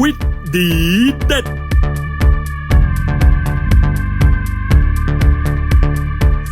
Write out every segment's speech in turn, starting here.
วิทย์ดีเด็ด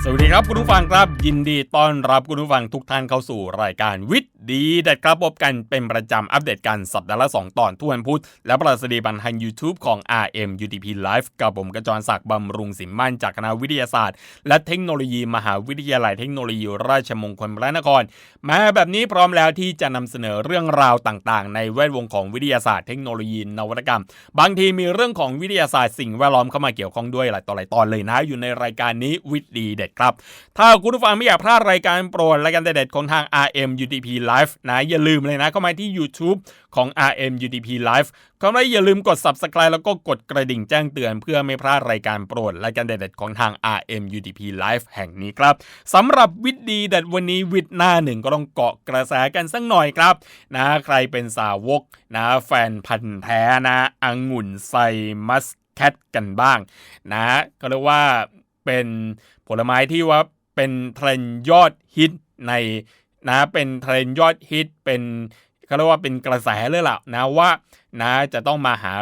สวัสดีครับคุณผู้ฟังครับ ยินดีต้อนรับคุณผู้ฟังทุกท่านเข้าสู่รายการวิทย ดีเด็ดครับพบกันเป็นประจำอัปเดตกันสัปดาห์ละ 2 ตอนทุกวันพุธและประสดีบันทาง YouTube ของ RM UTP Live กับผมกระจรศักดิ์บำรุงสิมมั่นจากคณะวิทยาศาสตร์ และเทคโนโลยีมหาวิทยาลัยเทคโนโลยีราชมงคลพระนคร มาแบบนี้พร้อมแล้วที่จะนำเสนอเรื่องราวต่างๆ ในแวดวงของวิทยาศาสตร์เทคโนโลยีนวัตกรรม บางทีมีเรื่องของวิทยาศาสตร์สิ่งแวดล้อมเข้ามาเกี่ยวข้องด้วยหลายต่อหลายตอนเลยนะอยู่ในรายการนี้วิทย์ดีเด็ดครับ ถ้าคุณผู้ฟังไม่อยากพลาดรายการโปรดรายการเด็ดของทาง RM UTP Live นะอย่าลืมเลยนะเข้ามาที่ YouTube ของ RM UTP Live เข้ามาอย่าลืมกด Subscribe แล้วก็กดกระดิ่งแจ้งเตือนเพื่อไม่พลาดรายการโปรดรายการเด็ดๆของทาง RM UTP Live แห่งนี้ครับสำหรับวิทย์ดีเด็ดวันนี้วิทย์หน้าหนึ่งก็ต้องเกาะกระแสกันสักหน่อยครับนะใครเป็นสาวกนะแฟนพันธ์แท้นะอังุ่นไซมัสแคทกันบ้างนะก็เรียกว่าเป็นผลไม้ที่ว่าเป็นเทรนยอดฮิตใน นะเป็นเทรนยอดฮิตเป็นเขาเรียกว่าเป็นกระแสเลยล่ะนะว่านะจะต้องมาหา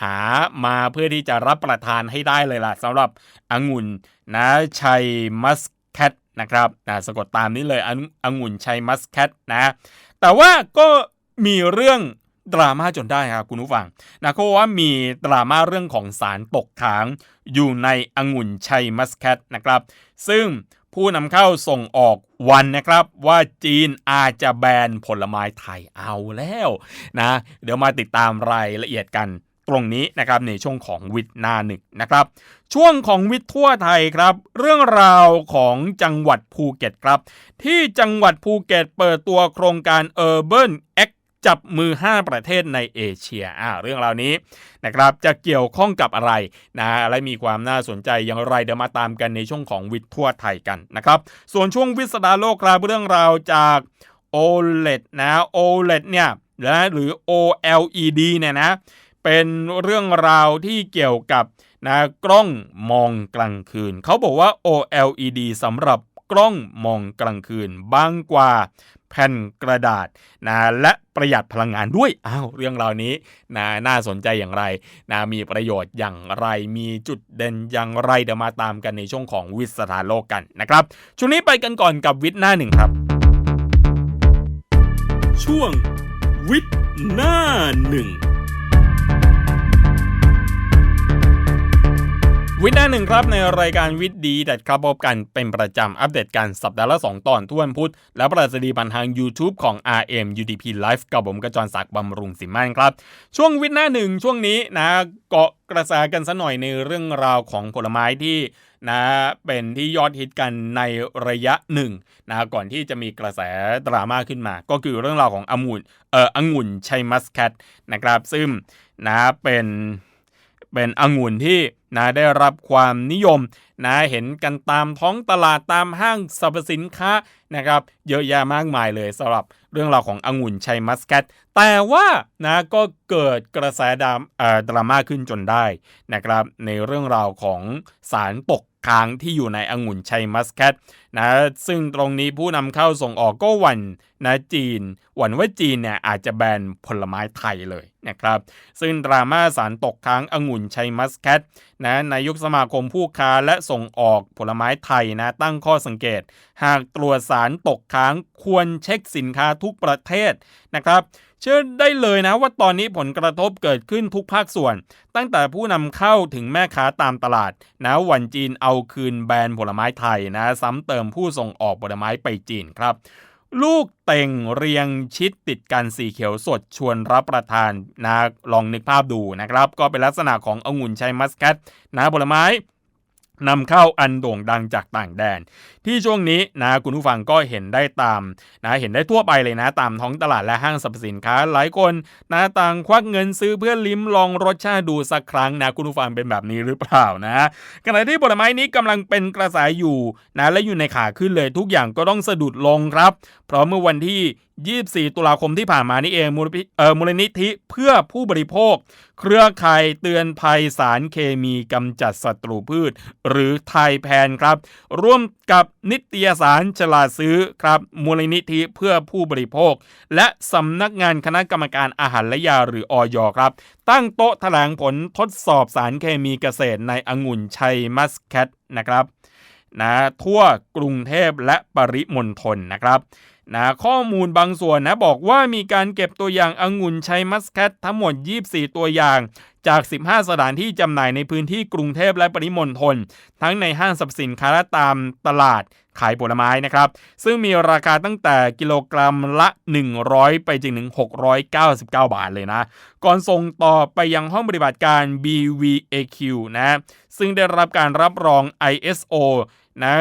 หามาเพื่อที่จะรับประทานให้ได้เลยล่ะสำหรับองุ่นนะชัยมัสแคทนะครับนะสะกดตามนี้เลยองุ่นชัยมัสแคทนะ แต่ว่าก็มีเรื่องดราม่าจนได้ครับคุณผู้ฟังนะเขาว่ามีดราม่าเรื่องของสารตกค้างอยู่ในองุ่นชัยมัสแคทนะครับ ซึ่ง ผู้นำเข้าส่งออกวันนะครับว่าจีนอาจจะแบนผลไม้ไทยเอาแล้วนะเดี๋ยวมาติดตามรายละเอียดกันตรงนี้นะครับในช่วงของวิทย์นาหนึ่งนะครับ ช่วงของวิทย์ทั่วไทยครับ เรื่องราวของจังหวัดภูเก็ตครับ ที่จังหวัดภูเก็ตเปิดตัวโครงการ Urban X จับมือ 5 ประเทศในเอเชียอ่าเรื่องราวนี้นะครับจะเกี่ยวข้องกับอะไรนะและมีความน่าสนใจอย่างไรเดี๋ยวมาตามกันในช่วงของวิทย์ทั่วไทยกันนะครับส่วนช่วงวิสดาโลกครับเรื่องราวจาก OLED นะ OLED เนี่ยนะหรือ OLED เนี่ยนะเป็นเรื่องราวที่เกี่ยวกับนะกล้องมองกลางคืน เขาบอกว่า OLED สำหรับ กล้องมองกลางคืนบางกว่าแผ่นกระดาษนะและประหยัดพลังงานด้วยอ้าวเรื่องราวนี้นะน่าสนใจอย่างไรนะมีประโยชน์อย่างไร มีจุดเด่นอย่างไรเดี๋ยวมาตามกันในช่วงของวิสถานโลกกันนะครับช่วงนี้ไปกันก่อนกับวิทย์หน้าหนึ่งครับ ช่วงวิทย์หน้าหนึ่ง วิทย์หน้าหนึ่งครับในรายการวิทย์ดีแต่ครับพบกันเป็นประจำอัปเดตกันสัปดาห์ละ 2 ตอนทุกวันพุธ และประสดีบันทาง YouTube ของ RM UDP Live กับผมกระจรศักดิ์บำรุงสิมมันครับ ช่วงวิทย์หน้าหนึ่งช่วงนี้นะเกาะกระแสกันสัหน่อยในเรื่องราวของผลไม้ที่นะเป็นที่ยอดฮิตกันในระยะหนึ่งนะก่อนที่จะมีกระแสดราม่าขึ้นมา ก็คือเรื่องราวขององุ่นเอ่อองุ่นชัยมัสแคทนะครับซึ่งนะเป็นเป็นองุ่นที่ นะได้รับความนิยมนะเห็นกันตามท้องตลาดตามห้างสรรพสินค้านะครับเยอะแยะมากมายเลยสำหรับเรื่องราวขององุ่นชัยมัสแคท แต่ว่านะก็เกิดกระแสดามดราม่าขึ้นจนได้นะครับ ในเรื่องราวของสารตกค้างที่อยู่ในองุ่นชัยมัสแคทนะซึ่งตรงนี้ผู้นำเข้าส่งออกก็หวั่นนะจีน หวั่นว่าจีนเนี่ยอาจจะแบนผลไม้ไทยเลยนะครับ ซึ่งดราม่าสารตกค้างองุ่นชัยมัสแคทนะนายกสมาคมผู้ค้าและส่งออกผลไม้ไทยนะตั้งข้อสังเกต หากตรวจสารตกค้างควรเช็คสินค้าทุกประเทศนะครับ เชื่อได้เลยนะว่าตอนนี้ผลกระทบเกิดขึ้นทุกภาคส่วน ตั้งแต่ผู้นำเข้าถึงแม่ค้าตามตลาดนะวันจีนเอาคืนแบรนด์ผลไม้ไทยนะ ซ้ำเติมผู้ส่งออกผลไม้ไปจีนครับลูกเต่งเรียงชิดติดกันสีเขียวสดชวนรับประทานนะลองนึกภาพดูนะครับ ก็เป็นลักษณะขององุ่นชัยมัสกัตนะผลไม้ นำเข้าอันโด่งดังจากต่างแดน ที่ช่วงนี้นะคุณผู้ฟังก็เห็นได้ตามนะเห็นได้ทั่วไปเลยนะ ตามท้องตลาดและห้างสรรพสินค้า หลายคนนะต่างควักเงินซื้อเพื่อลิ้มลองรสชาติดูสักครั้งนะคุณผู้ฟังเป็นแบบนี้หรือเปล่านะขณะที่ผลไม้นี้กำลังเป็นกระแสอยู่นะและอยู่ในขาขึ้นเลยทุกอย่างก็ต้องสะดุดลงครับ เพราะเมื่อวันที่ 24 ตุลาคมที่ผ่านมานี่เองมูลนิเอ่อมูลนิธิเพื่อผู้บริโภค เครือข่ายเตือนภัยสารเคมีกำจัดศัตรูพืช หรือไทยแพนครับ ร่วมกับนิตยสารฉลาดซื้อครับ มูลนิธิเพื่อผู้บริโภค และสำนักงานคณะกรรมการอาหารและยาหรืออยครับ ตั้งโต๊ะแถลงผลทดสอบสารเคมีเกษตรในองุ่นชัยมัสแคทนะครับนะทั่วกรุงเทพและปริมณฑลนะครับ นะข้อมูลบางส่วนนะบอกว่ามีการเก็บตัวอย่างองุ่นชัยมัสแคททั้งหมด 24 ตัวอย่าง จาก 15 สถานที่จำหน่ายในพื้นที่กรุงเทพและปริมณฑลทั้งในห้างสรรพสินค้าและตามตลาดขายผลไม้นะครับ ซึ่งมีราคาตั้งแต่กิโลกรัมละ 100 ไปจนถึง 699 บาทเลยนะ ก่อนส่งต่อไปยังห้องปฏิบัติการ BVAQ นะ ซึ่งได้รับการรับรอง ISO นะ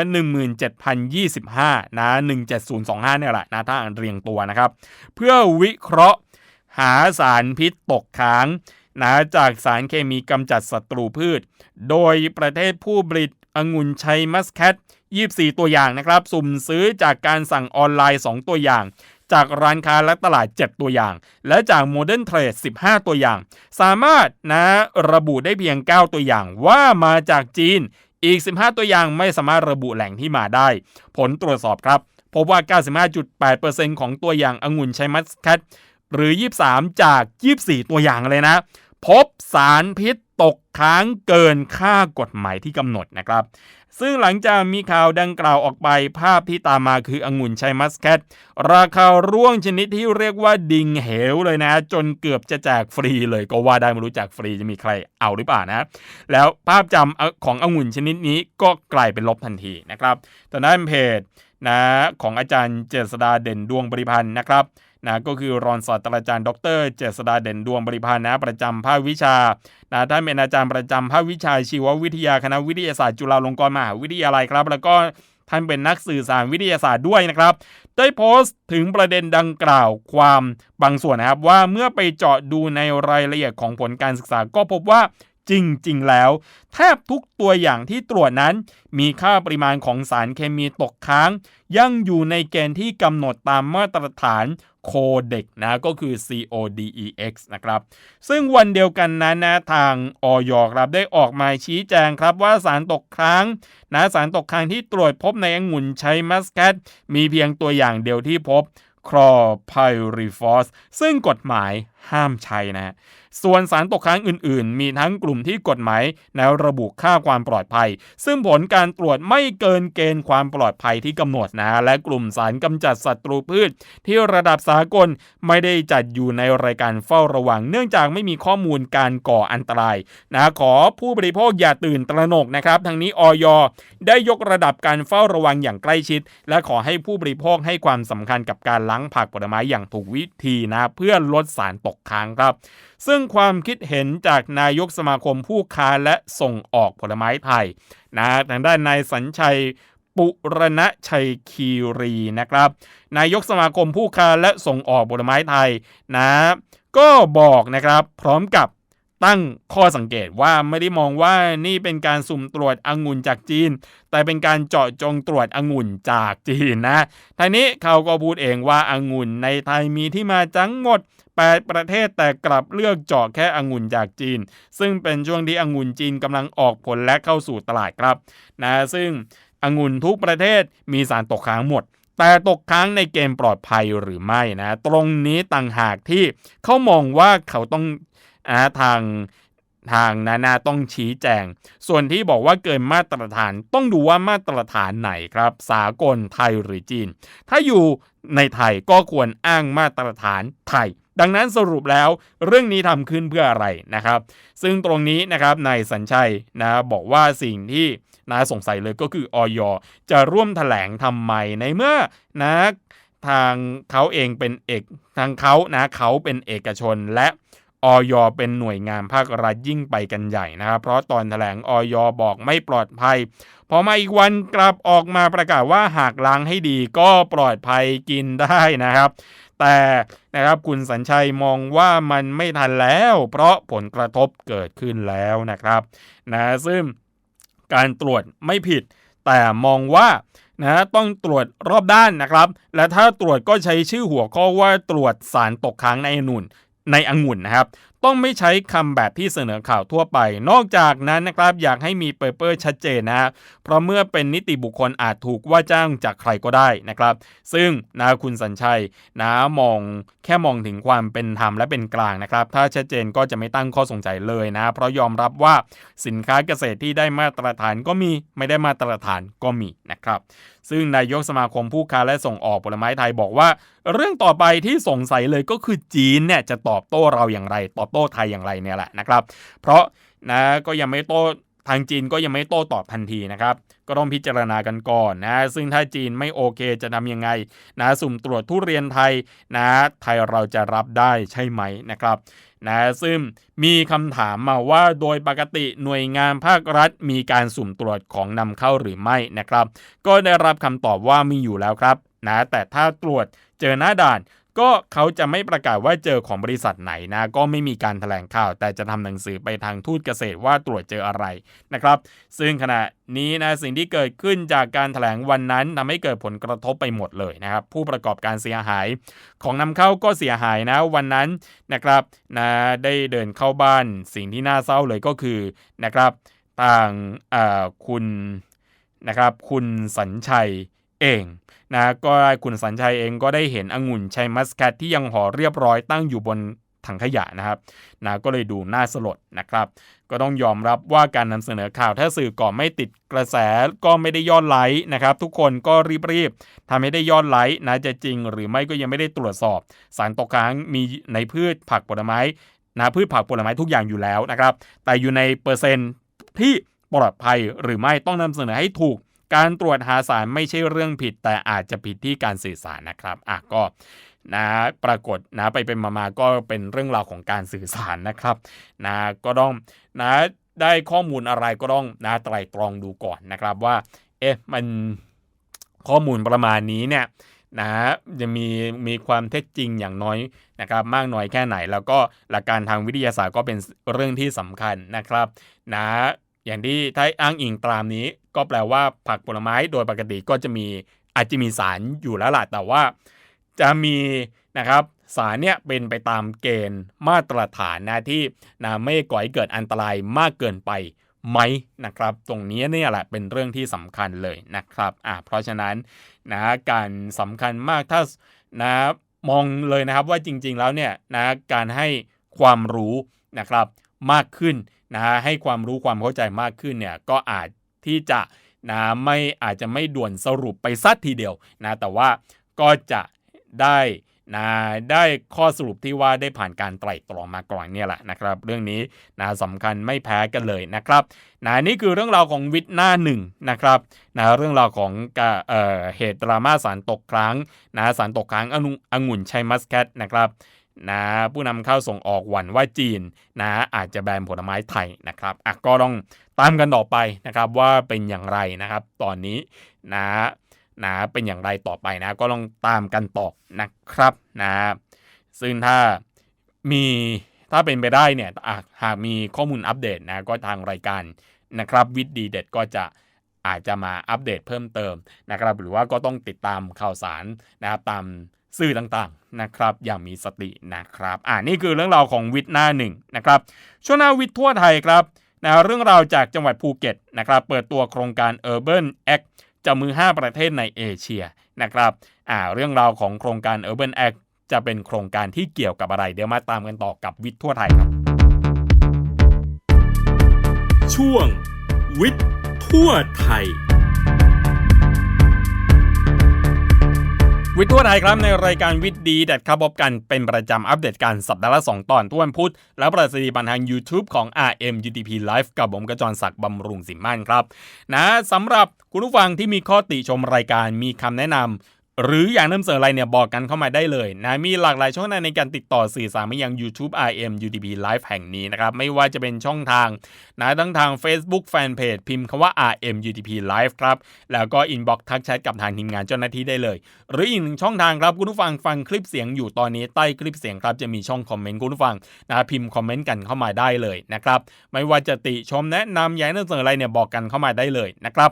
17,025นะ17025เนี่ยแหละนะถ้าเรียงตัวนะครับ เพื่อวิเคราะห์หาสารพิษตกค้างนะจากสารเคมีกำจัดศัตรูพืช โดยประเทศผู้ผลิตองุ่นชัยมัสแคท24 ตัวอย่างนะครับ สุ่มซื้อจากการสั่งออนไลน์ 2 ตัวอย่าง จากร้านค้าและตลาด 7 ตัวอย่าง และจากโมเดิร์นเทรด15 ตัวอย่าง สามารถนะระบุได้เพียง 9 ตัวอย่างว่ามาจากจีน อีก 15 ตัวอย่างไม่สามารถระบุแหล่งที่มาได้ ผลตรวจสอบครับ พบว่า 95.8%ของตัวอย่างองุ่นชัยมัสแคทหรือ 23 จาก 24 ตัวอย่างเลยนะ พบสารพิษตกค้างเกินค่ากฎหมายที่กำหนดนะครับซึ่งหลังจากมีข่าวดังกล่าวออกไปภาพที่ตามมาคือองุ่นชัยมัสแคทราคาร่วงชนิดที่เรียกว่าดิงเหวเลยนะ จนเกือบจะแจกฟรีเลยก็ว่าได้ไม่รู้จักฟรีจะมีใครเอาหรือเปล่านะ แล้วภาพจำขององุ่นชนิดนี้ก็กลายเป็นลบทันทีนะครับแต่ด้านเพจนะของอาจารย์เจษดาเด่นดวงบริพันธ์นะครับ นะก็คือรองศาสตราจารย์ดร เจษดาเด่นดวงบริพันธ์นะประจำภาควิชานะท่านเป็นอาจารย์ประจำภาควิชาชีววิทยาคณะวิทยาศาสตร์จุฬาลงกรณ์มหาวิทยาลัยครับ แล้วก็ท่านเป็นนักสื่อสารวิทยาศาสตร์ด้วยนะครับ ได้โพสต์ถึงประเด็นดังกล่าวความบางส่วนนะครับว่าเมื่อไปเจาะดูในรายละเอียดของผลการศึกษาก็พบว่าจริง ๆ แล้ว แทบทุกตัวอย่างที่ตรวจนั้น มีค่าปริมาณของสารเคมีตกค้าง ยังอยู่ในเกณฑ์ที่กำหนดตามมาตรฐาน โคเด็กนะก็คือ CODEX นะครับซึ่งวันเดียวกันนั้นนะทางออยครับได้ออกมาชี้แจงครับว่าสารตกค้างนะสารตกค้างที่ตรวจพบในองุ่นใช้มัสแคทมีเพียงตัวอย่างเดียวที่พบครอไพริฟอสซึ่งกฎหมาย ห้ามใช้นะส่วนสารตกค้างอื่นๆ มีทั้งกลุ่มที่กฎหมายแนวระบุค่าความปลอดภัย ซึ่งผลการตรวจไม่เกินเกณฑ์ความปลอดภัยที่กำหนดนะ และกลุ่มสารกำจัดศัตรูพืช ที่ระดับสากลไม่ได้จัดอยู่ในรายการเฝ้าระวัง เนื่องจากไม่มีข้อมูลการก่ออันตรายนะขอผู้บริโภคอย่าตื่นตระหนกนะครับทั้งนี้ออยได้ยกระดับการเฝ้าระวังอย่างใกล้ชิด และขอให้ผู้บริโภคให้ความสำคัญกับการล้างผักผลไม้อย่างถูกวิธีนะ เพื่อลดสารตกค้างครับ ซึ่งความคิดเห็นจากนายกสมาคมผู้ค้าและส่งออกผลไม้ไทยนะทางด้านนายสัญชัยปุรณชัยคีรีนะครับ นายกสมาคมผู้ค้าและส่งออกผลไม้ไทยนะ ก็บอกนะครับพร้อมกับตั้งข้อสังเกตว่าไม่ได้มองว่านี่เป็นการสุ่มตรวจองุ่นจากจีน แต่เป็นการเจาะจงตรวจองุ่นจากจีนนะทีนี้เขาก็พูดเองว่าองุ่นในไทยมีที่มาจังหมด 8 ประเทศแต่กลับเลือกเจาะแค่องุ่นจากจีน ซึ่งเป็นช่วงที่องุ่นจีนกำลังออกผลและเข้าสู่ตลาดครับนะซึ่งองุ่นทุกประเทศมีสารตกค้างหมด แต่ตกค้างในเกมปลอดภัยหรือไม่นะ ตรงนี้ต่างหากที่เขามองว่าเขาต้องอาทาง ทางนานาต้องชี้แจง ส่วนที่บอกว่าเกินมาตรฐานต้องดูว่ามาตรฐานไหนครับ สากลไทยหรือจีน ถ้าอยู่ในไทยก็ควรอ้างมาตรฐานไทย ดังนั้นสรุปแล้วเรื่องนี้ทำขึ้นเพื่ออะไรนะครับ ซึ่งตรงนี้นะครับนายสัญชัยนะบอกว่าสิ่งที่นาสงสัยเลยก็คือออยจะร่วมถแถลงทำไมในเมื่อนะทางเขาเองเป็นเอกทางเขานะเขาเป็นเอกชนและ ออยเป็นหน่วยงานภาครัฐยิ่งไปกันใหญ่นะครับ เพราะตอนแถลงออยบอกไม่ปลอดภัย พอมาอีกวันกลับออกมาประกาศว่าหากล้างให้ดีก็ปลอดภัยกินได้นะครับ แต่นะครับคุณสัญชัยมองว่ามันไม่ทันแล้ว เพราะผลกระทบเกิดขึ้นแล้วนะครับนะซึ่งการตรวจไม่ผิด แต่มองว่านะต้องตรวจรอบด้านนะครับ และถ้าตรวจก็ใช้ชื่อหัวข้อว่าตรวจสารตกค้างในองุ่น ในองุ่นนะครับ ต้องไม่ใช้คำแบบที่เสนอข่าวทั่วไป นอกจากนั้นนะครับอยากให้มีเปเปอร์ชัดเจนนะเพราะเมื่อเป็นนิติบุคคลอาจถูกว่าจ้างจากใครก็ได้นะครับ ซึ่งนะคุณสัญชัยนะมองแค่มองถึงความเป็นธรรมและเป็นกลางนะครับ ถ้าชัดเจนก็จะไม่ตั้งข้อสงสัยเลยนะ เพราะยอมรับว่าสินค้าเกษตรที่ได้มาตรฐานก็มีไม่ได้มาตรฐานก็มีนะครับ ซึ่งนายกสมาคมผู้ค้าและส่งออกผลไม้ไทยบอกว่า เรื่องต่อไปที่สงสัยเลยก็คือจีนเนี่ยจะตอบโต้เราอย่างไร ตอบโต้ไทยอย่างไรเนี่ยแหละนะครับ เพราะนะก็ยังไม่โต้ทางจีนก็ยังไม่โต้ตอบทันทีนะครับ ก็ต้องพิจารณากันก่อนนะ ซึ่งถ้าจีนไม่โอเคจะทำยังไงนะ สุ่มตรวจทุเรียนไทยนะ ไทยเราจะรับได้ใช่ไหมนะครับ นะซึ่งมีคำถามมาว่าโดยปกติหน่วยงานภาครัฐมีการสุ่มตรวจของนำเข้าหรือไม่นะครับ ก็ได้รับคำตอบว่ามีอยู่แล้วครับนะแต่ถ้าตรวจเจอหน้าด่าน ก็เขาจะไม่ประกาศว่าเจอของบริษัทไหนนะ ก็ไม่มีการถแถลงข่าว แต่จะทำหนังสือไปทางทูตเกษตรว่าตรวจเจออะไรนะครับ ซึ่งขณะนี้นะสิ่งที่เกิดขึ้นจากการถแถลงวันนั้นทำให้เกิดผลกระทบไปหมดเลยนะครับ ผู้ประกอบการเสียหาย ของนำเข้าก็เสียหายนะวันนั้นนะครับนะได้เดินเข้าบ้านสิ่งที่น่าเศร้าเลยก็คือนะครับทางคุณนะครับคุณสัญชัย เองนะก็คุณสัญชัยเองก็ได้เห็นองุ่นชัยมัสแคทที่ยังห่อเรียบร้อยตั้งอยู่บนถังขยะนะครับนะก็เลยดูน่าสลดนะครับ ก็ต้องยอมรับว่าการนำเสนอข่าวถ้าสื่อก่อไม่ติดกระแสก็ไม่ได้ยอดไลค์นะครับ ทุกคนก็รีบๆทำให้ได้ยอดไลค์นะจะจริง หรือไม่ก็ยังไม่ได้ตรวจสอบ สารตกค้างมีในพืชผักผลไม้นะพืชผักผลไม้ทุกอย่างอยู่แล้วนะครับ แต่อยู่ในเปอร์เซ็นต์ที่ปลอดภัยหรือไม่ต้องนำเสนอให้ถูก การตรวจหาสารไม่ใช่เรื่องผิด แต่อาจจะผิดที่การสื่อสารนะครับอะก็นะปรากฏนะไปเป็นมามาก็เป็นเรื่องราวของการสื่อสารนะครับนะก็ต้องนะได้ข้อมูลอะไรก็ต้องนะไตรตรองดูก่อนนะครับว่าเอ๊ะมันข้อมูลประมาณนี้เนี่ยนะจะมีมีความเท็จจริงอย่างน้อยนะครับมากน้อยแค่ไหน แล้วก็หลักการทางวิทยาศาสตร์ก็เป็นเรื่องที่สำคัญนะครับนะ อย่างที่ถ้าอ้างอิงตามนี้ ก็แปลว่าผักผลไม้โดยปกติก็จะมีอาจจะมีสารอยู่แล้วล่ะแต่ว่า จะมีนะครับสารเนี่ยเป็นไปตามเกณฑ์มาตรฐานนะที่นะไม่ก่อให้เกิดอันตรายมากเกินไปไหมนะครับ ตรงนี้เนี่ยแหละเป็นเรื่องที่สำคัญเลยนะครับอ่าเพราะฉะนั้นนะการสำคัญมากถ้านะมองเลยนะครับว่าจริงๆแล้วเนี่ยนะการให้ความรู้นะครับมากขึ้น นะฮะให้ความรู้ความเข้าใจมากขึ้นเนี่ยก็อาจที่จะนะไม่อาจจะไม่ด่วนสรุปไปซัดทีเดียวนะแต่ว่าก็จะได้นะได้ข้อสรุปที่ว่าได้ผ่านการไตร่ตรองมาก่อนเนี่ยแหละนะครับ เรื่องนี้นะสำคัญไม่แพ้กันเลยนะครับนะนี่คือเรื่องราวของวิทย์หน้าหนึ่งนะครับนะเรื่องราวของเอ่อเหตุดราม่าสารตกค้างนะสารตกค้างองุ่นชัยมัสแคทนะครับ นะผู้นำเข้าส่งออกหวั่นว่าจีนนะอาจจะแบนผลไม้ไทยนะครับอะก็ต้องตามกันต่อไปนะครับว่าเป็นอย่างไรนะครับ ตอนนี้นะนะเป็นอย่างไรต่อไปนะก็ต้องตามกันต่อนะครับนะซึ่งถ้ามีถ้าเป็นไปได้เนี่ยหากมีข้อมูลอัปเดตนะก็ทางรายการนะครับวิดดีเด็ดก็จะอาจจะมาอัปเดตเพิ่มเติมนะครับ หรือว่าก็ต้องติดตามข่าวสารนะครับตาม สื่อต่างๆนะครับอย่างมีสตินะครับอ่านี่คือเรื่องราวของวิทย์หน้าหนึ่งนะครับช่วงหน้าวิทย์ทั่วไทยครับนะเรื่องราวจากจังหวัดภูเก็ตนะครับเปิดตัวโครงการ Urban Act จะมือ 5 ประเทศในเอเชียนะครับอ่าเรื่องราวของโครงการ Urban Act จะเป็นโครงการที่เกี่ยวกับอะไร เดี๋ยวมาตามกันต่อกับวิทย์ทั่วไทยครับ ช่วงวิทย์ทั่วไทย วิทย์ทั่วไทยครับในรายการวิทย์ดีเด็ดครับพบกันเป็นประจำอัปเดตการสัปดาห์ละ 2 ตอนทุกวันพุธและประสิทธิบันทาง YouTube ของ RM UTP Live กับผมกระจรศักดิ์บำรุงสิมมั่นครับนะสำหรับคุณผู้ฟังที่มีข้อติชมรายการมีคำแนะนำ หรืออยากนำเสนออะไรเนี่ยบอกกันเข้ามาได้เลยนะมีหลากหลายช่องทางในการติดต่อสื่อสารมายัง YouTube RM UTP Live แห่งนี้นะครับไม่ว่าจะเป็นช่องทางนะทั้งทาง Facebook Fanpage พิมพ์คำว่า RM UTP Live ครับแล้วก็อินบ็อกทักแชทกับทางทีมงานเจ้าหน้าที่ได้เลย หรืออีกหนึ่งช่องทางครับคุณผู้ฟังฟังคลิปเสียงอยู่ตอนนี้ใต้คลิปเสียงครับจะมีช่องคอมเมนต์คุณผู้ฟังนะพิมพ์คอมเมนต์กันเข้ามาได้เลยนะครับไม่ว่าจะติชมแนะนำอยากนำเสนออะไรเนี่ยบอกกันเข้ามาได้เลยนะครับ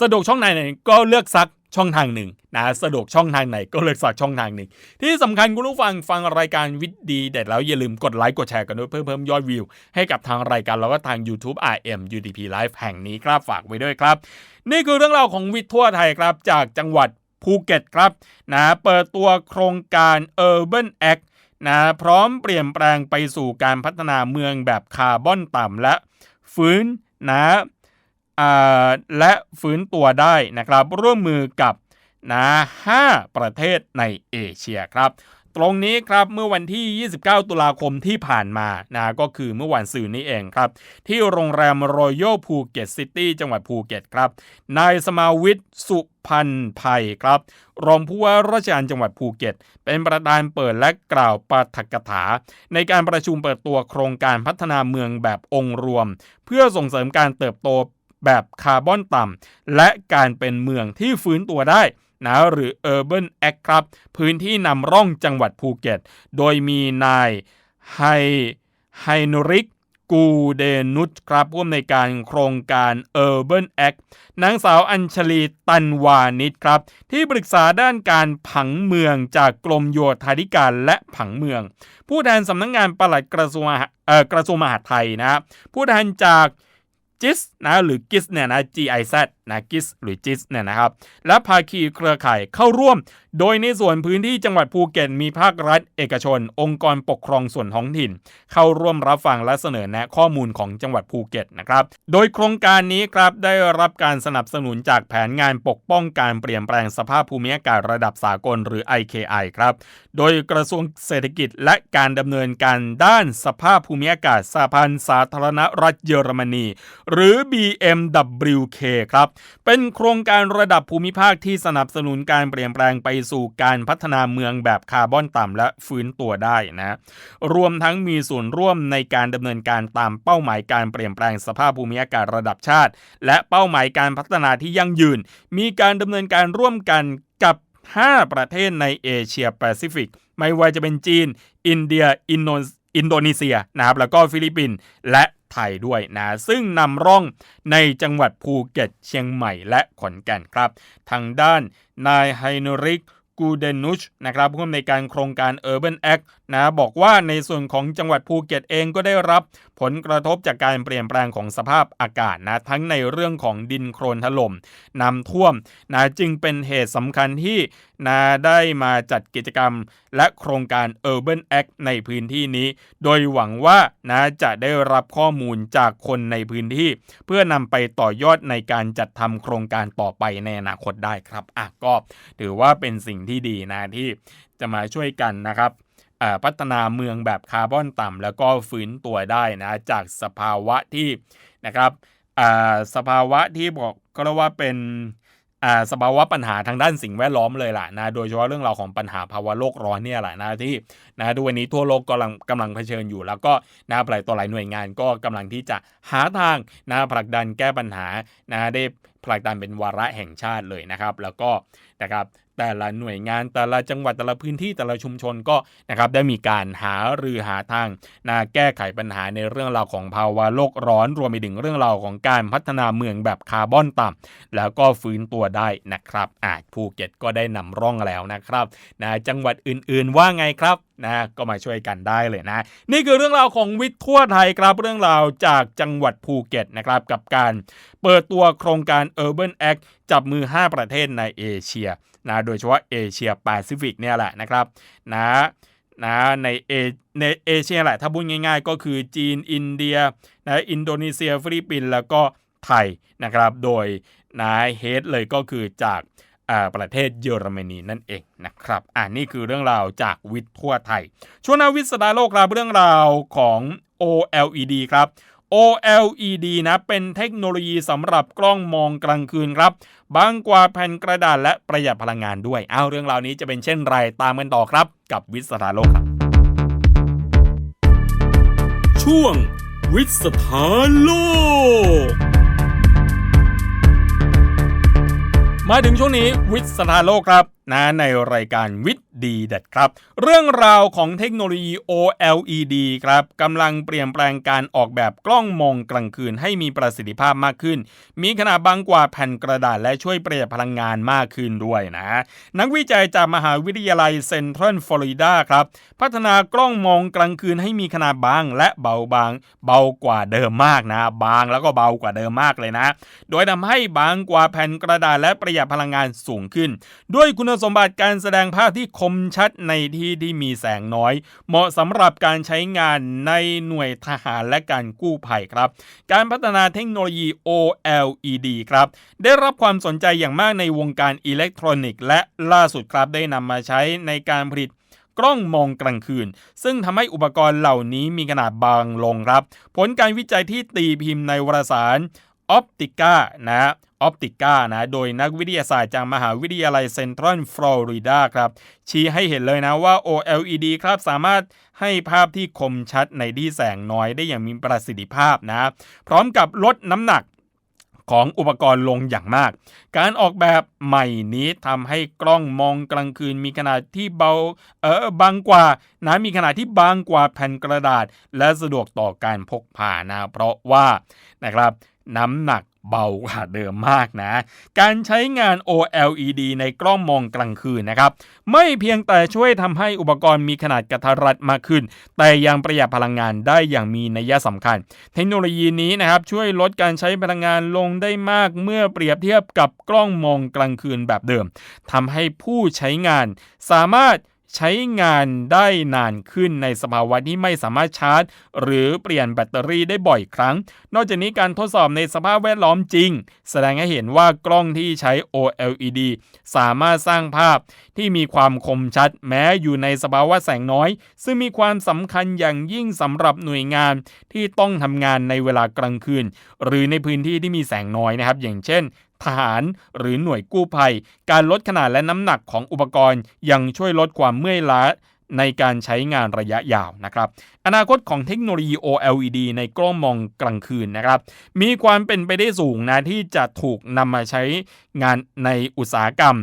สะดวกช่องทางไหนก็เลือกซัก ช่องทางหนึ่งนะสะดวกช่องทางไหนก็เลือกซักช่องทางหนึ่ง ที่สำคัญคุณผู้ฟังฟังรายการวิทย์ดีเด็ดแล้วอย่าลืมกดไลค์กดแชร์กันด้วยเพื่อเพิ่มยอดวิว ให้กับทางรายการแล้วก็ทาง YouTube RM UDP Live แห่งนี้ครับฝากไว้ด้วยครับ นี่คือเรื่องราวของวิทย์ทั่วไทยครับ จากจังหวัดภูเก็ตครับนะเปิดตัวโครงการ Urban Act นะพร้อมเปลี่ยนแปลงไปสู่การพัฒนาเมืองแบบคาร์บอนต่ำและฟื้นนะ และฟื้นตัวได้นะครับร่วมมือกับนะ5ประเทศในเอเชียครับ ตรงนี้ครับเมื่อวันที่ 29 ตุลาคมที่ผ่านมานะก็คือเมื่อวันสื่อนี้เองครับ ที่โรงแรมรอยัลภูเก็ตซิตี้จังหวัดภูเก็ตครับ นายสมาวิทย์สุพันธ์ภัยครับ รองผู้ว่าราชการจังหวัดภูเก็ต เป็นประธานเปิดและกล่าวปาฐกถา ในการประชุมเปิดตัวโครงการพัฒนาเมืองแบบองค์รวม เพื่อส่งเสริมการเติบโต แบบคาร์บอนต่ำและการเป็นเมืองที่ฟื้นตัวได้นะหรือ Urban Act ครับ พื้นที่นำร่องจังหวัดภูเก็ต โดยมีนายไฮไฮนริกกูเดนุชครับผู้อำนวยการโครงการ Urban Act นางสาวอัญชลีตันวานิชครับ ที่ปรึกษาด้านการผังเมืองจากกรมโยธาธิการและผังเมือง ผู้แทนสำนักงงานปลัดกระทรวงมหาเอ่อกระทรวงมหาดไทยนะครับผู้แทนจาก จิสนะหรือกิสเนี่ยนะ GIZ นะกิสหรือจิสเนี่ยนะครับ และภาคีเครือข่ายเข้าร่วม โดยในส่วนพื้นที่จังหวัดภูเก็ตมีภาครัฐ เอกชน องค์กรปกครองส่วนท้องถิ่น เข้าร่วมรับฟังและเสนอแนะข้อมูลของจังหวัดภูเก็ตนะครับ โดยโครงการนี้ครับได้รับการสนับสนุนจากแผนงานปกป้องการเปลี่ยนแปลงสภาพภูมิอากาศระดับสากลหรือ IKI ครับ โดยกระทรวงเศรษฐกิจและการดำเนินการด้านสภาพภูมิอากาศสหพันธ์สาธารณรัฐเยอรมนี หรือ BMWK ครับเป็นโครงการระดับภูมิภาคที่สนับสนุนการเปลี่ยนแปลงไปสู่การพัฒนาเมืองแบบคาร์บอนต่ำและฟื้นตัวได้นะรวมทั้งมีส่วนร่วมในการดำเนินการตามเป้าหมายการเปลี่ยนแปลงสภาพภูมิอากาศระดับชาติ และเป้าหมายการพัฒนาที่ยั่งยืน มีการดำเนินการร่วมกันกับ 5 ประเทศในเอเชียแปซิฟิกไม่ว่าจะเป็นจีน อินเดีย อินโดอินโดนีเซียนะครับแล้วก็ฟิลิปปินส์และ ไทยด้วยนะซึ่งนำร่องในจังหวัดภูเก็ตเชียงใหม่และขอนแก่นครับ ทางด้านนายไฮนริกกูเดนุชนะครับผู้อำนวยการโครงการ Urban Act นะบอกว่าในส่วนของจังหวัดภูเก็ตเองก็ได้รับผลกระทบจากการเปลี่ยนแปลงของสภาพอากาศนะทั้งในเรื่องของดินโครนถล่มน้ำท่วมนะจึงเป็นเหตุสำคัญที่นะได้มาจัดกิจกรรม และโครงการ Urban Act ในพื้นที่นี้ โดยหวังว่านะจะได้รับข้อมูลจากคนในพื้นที่ เพื่อนำไปต่อยอดในการจัดทำโครงการต่อไปในอนาคตได้ครับอะก็ถือว่าเป็นสิ่งที่ดีนะที่จะมาช่วยกันนะครับพัฒนาเมืองแบบคาร์บอนต่ำแล้วก็ฟื้นตัวได้นะจากสภาวะที่นะครับสภาวะที่บอกก็เรียกว่าเป็น สภาวะปัญหาทางด้านสิ่งแวดล้อมเลยล่ะนะโดยเฉพาะเรื่องราวของปัญหาภาวะโลกร้อนเนี่ยแหละนะที่นะทุกวันนี้ทั่วโลกกำลังกำลังเผชิญอยู่ แล้วก็นะหลายตัวหลายหน่วยงานก็กำลังที่จะหาทางนะผลักดันแก้ปัญหานะได้ผลักดันเป็นวาระแห่งชาติเลยนะครับ แล้วก็นะครับแต่ละหน่วยงานแต่ละจังหวัดแต่ละพื้นที่แต่ละชุมชนก็นะครับได้มีการหารือหาทางนะแก้ไขปัญหาในเรื่องราวของภาวะโลกร้อนรวมไปถึงเรื่องราวของการพัฒนาเมืองแบบคาร์บอนต่ำแล้วก็ฟื้นตัวได้นะครับอาจภูเก็ตก็ได้นำร่องแล้วนะครับนะจังหวัดอื่นๆว่าไงครับนะก็มาช่วยกันได้เลยนะ นี่คือเรื่องราวของวิทย์ทั่วไทยครับเรื่องราวจากจังหวัดภูเก็ตนะครับกับการเปิดตัวโครงการ Urban Act จับมือ 5 ประเทศในเอเชียนะโดยเฉพาะเอเชียแปซิฟิกเนี่ยแหละนะครับนะนะในเอในเอเชียแหละถ้าพูดง่าย ๆ ก็คือจีนอินเดียนะอินโดนีเซียฟิลิปปินส์แล้วก็ไทยนะครับ โดยนะเฮดเลยก็คือจาก ประเทศเยอรมนีนั่นเองนะครับอ่านี่คือเรื่องราวจากวิทย์ทั่วไทย ช่วงนาวิทย์สดาโลกครับเรื่องราวของ OLED ครับ OLED นะเป็นเทคโนโลยีสำหรับกล้องมองกลางคืนครับบางกว่าแผ่นกระดาษและประหยัดพลังงานด้วย เอาเรื่องราวนี้จะเป็นเช่นไรตามกันต่อครับ กับวิทย์สถานโลกครับ ช่วงวิสถานโลก มาถึงช่วงนี้วิทย์สถานโลกครับนะในรายการวิทย์ดีเด็ดครับ เรื่องราวของเทคโนโลยี OLED ครับกำลังเปลี่ยนแปลงการออกแบบกล้องมองกลางคืนให้มีประสิทธิภาพมากขึ้น มีขนาดบางกว่าแผ่นกระดาษและช่วยประหยัดพลังงานมากขึ้นด้วยนะ นักวิจัยจากมหาวิทยาลัยเซนทรัลฟลอริดาครับพัฒนากล้องมองกลางคืนให้มีขนาดบางและเบาบาง เบากว่าเดิมมากนะ บางแล้วก็เบากว่าเดิมมากเลยนะ โดยทำให้บางกว่าแผ่นกระดาษและประหยัดพลังงานสูงขึ้น ด้วยคุณสมบัติการแสดงภาพที่คมชัดในที่ที่มีแสงน้อย เหมาะสำหรับการใช้งานในหน่วยทหารและการกู้ภัยครับ การพัฒนาเทคโนโลยี OLED ครับได้รับความสนใจอย่างมากในวงการอิเล็กทรอนิกส์และล่าสุดครับได้นำมาใช้ในการผลิตกล้องมองกลางคืน ซึ่งทำให้อุปกรณ์เหล่านี้มีขนาดบางลงครับ ผลการวิจัยที่ตีพิมพ์ในวารสาร ออปติก้านะออปติก้านะโดยนักวิทยาศาสตร์จากมหาวิทยาลัยเซนทรัลฟลอริดาครับ ชี้ให้เห็นเลยนะว่า OLED ครับสามารถให้ภาพที่คมชัดในที่แสงน้อยได้อย่างมีประสิทธิภาพนะ พร้อมกับลดน้ำหนักของอุปกรณ์ลงอย่างมาก การออกแบบใหม่นี้ทำให้กล้องมองกลางคืนมีขนาดที่เบาเออบางกว่านะมีขนาดที่บางกว่าแผ่นกระดาษ และสะดวกต่อการพกพานะเพราะว่านะครับ น้ำหนักเบากว่าเดิมมากนะ การใช้งาน OLED ในกล้องมองกลางคืนนะครับ ไม่เพียงแต่ช่วยทำให้อุปกรณ์มีขนาดกระทัดรัดมากขึ้น แต่ยังประหยัดพลังงานได้อย่างมีนัยสำคัญ เทคโนโลยีนี้นะครับช่วยลดการใช้พลังงานลงได้มากเมื่อเปรียบเทียบกับกล้องมองกลางคืนแบบเดิมทำให้ผู้ใช้งานสามารถ ใช้งานได้นานขึ้นในสภาวะที่ไม่สามารถชาร์จ หรือเปลี่ยนแบตเตอรี่ได้บ่อยครั้ง นอกจากนี้การทดสอบในสภาพแวดล้อมจริง แสดงให้เห็นว่ากล้องที่ใช้ OLED สามารถสร้างภาพที่มีความคมชัดแม้อยู่ในสภาวะแสงน้อย ซึ่งมีความสำคัญอย่างยิ่งสำหรับหน่วยงานที่ต้องทำงานในเวลากลางคืน หรือในพื้นที่ที่มีแสงน้อยนะครับ อย่างเช่น ทหารหรือหน่วยกู้ภัย การลดขนาดและน้ำหนักของอุปกรณ์ยังช่วยลดความเมื่อยล้าในการใช้งานระยะยาวนะครับ อนาคตของเทคโนโลยี OLED ในกล้องมองกลางคืนนะครับ มีความเป็นไปได้สูงนะที่จะถูกนำมาใช้งานในอุตสาหกรรม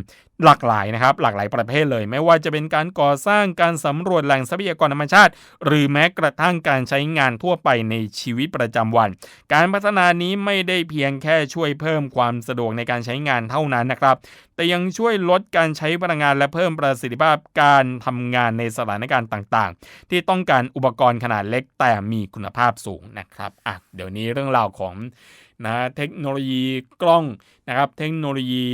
หลากหลายนะครับหลากหลายประเภทเลย ไม่ว่าจะเป็นการก่อสร้างการสำรวจแหล่งทรัพยากรธรรมชาติ หรือแม้กระทั่งการใช้งานทั่วไปในชีวิตประจำวัน การพัฒนานี้ไม่ได้เพียงแค่ช่วยเพิ่มความสะดวกในการใช้งานเท่านั้นนะครับ แต่ยังช่วยลดการใช้พลังงานและเพิ่มประสิทธิภาพการทำงานในสถานการณ์ต่าง ๆ ที่ต้องการอุปกรณ์ขนาดเล็กแต่มีคุณภาพสูงนะครับอะเดี๋ยวนี้เรื่องราวของนะเทคโนโลยีกล้องนะครับ เทคโนโลยี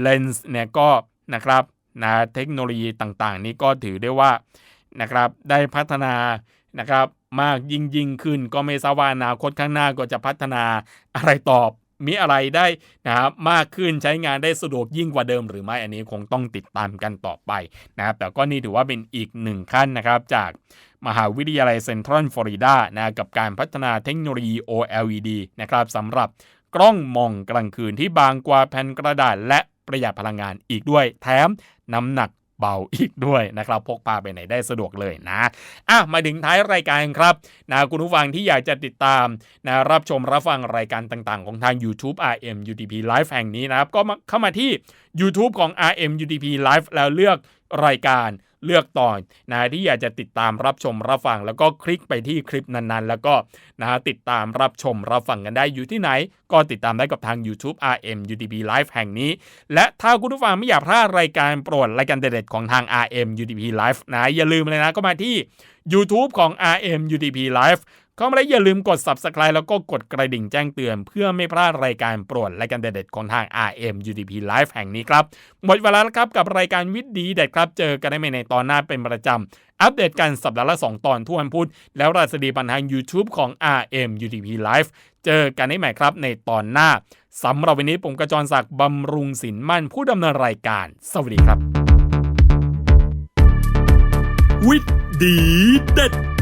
เลนส์เนี่ยก็นะครับนะเทคโนโลยีต่างๆ นี้ก็ถือได้ว่านะครับได้พัฒนานะครับมากยิ่งยิ่งขึ้นก็ไม่ทราบว่าอนาคตข้างหน้าก็จะพัฒนาอะไรตอบ มีอะไรได้นะครับมากขึ้นใช้งานได้สะดวกยิ่งกว่าเดิมหรือไม่อันนี้คงต้องติดตามกันต่อไปนะครับแต่ก็นี่ถือว่าเป็นอีกหนึ่งขั้นนะครับจากมหาวิทยาลัยเซนทรัลฟลอริดานะกับการพัฒนาเทคโนโลยี OLED นะครับสำหรับกล้องมองกลางคืนที่บางกว่าแผ่นกระดาษและประหยัดพลังงานอีกด้วย แถมน้ำหนัก เบาอีกด้วยนะครับพกพาไปไหนได้สะดวกเลยนะอะมาถึงท้ายรายการครับนะคุณผู้ฟังที่อยากจะติดตามนะรับชมรับฟังรายการต่างๆ ของทาง YouTube RM UTP Live แห่งนี้นะครับ ก็มาเข้ามาที่ YouTube ของ RM UTP Live แล้วเลือกรายการ เลือกตอนนะที่อยากจะติดตามรับชมรับฟัง แล้วก็คลิกไปที่คลิปนั้นๆ แล้วก็นะฮะติดตามรับชมรับฟังกันได้อยู่ที่ไหน ก็ติดตามได้กับทาง YouTube RM UTP Live แห่งนี้ และถ้าคุณผู้ฟังไม่อยากพลาดรายการโปรดรายการเด็ดๆของทาง RM UTP Live นะอย่าลืมเลยนะก็มาที่ YouTube ของ RM UTP Live เข้ามาแล้วอย่าลืมกด Subscribe แล้วก็กดกระดิ่งแจ้งเตือน เพื่อไม่พลาดรายการโปรดรายการเด็ดๆของทาง RM UTP Live แห่งนี้ครับ หมดเวลาแล้วครับกับรายการวิทย์ดีเด็ดครับ เจอกันได้ใหม่ในตอนหน้าเป็นประจำ อัปเดตกันสัปดาห์ละ 2 ตอนทุกวันพุธแล้วราสดีปันทาง YouTube ของ RM UTP Live เจอกันได้ใหม่ครับในตอนหน้าสำหรับวันนี้ผมกระจรศักดิ์บำรุงสินมั่นผู้ดำเนินรายการ สวัสดีครับ วิทย์ดีเด็ด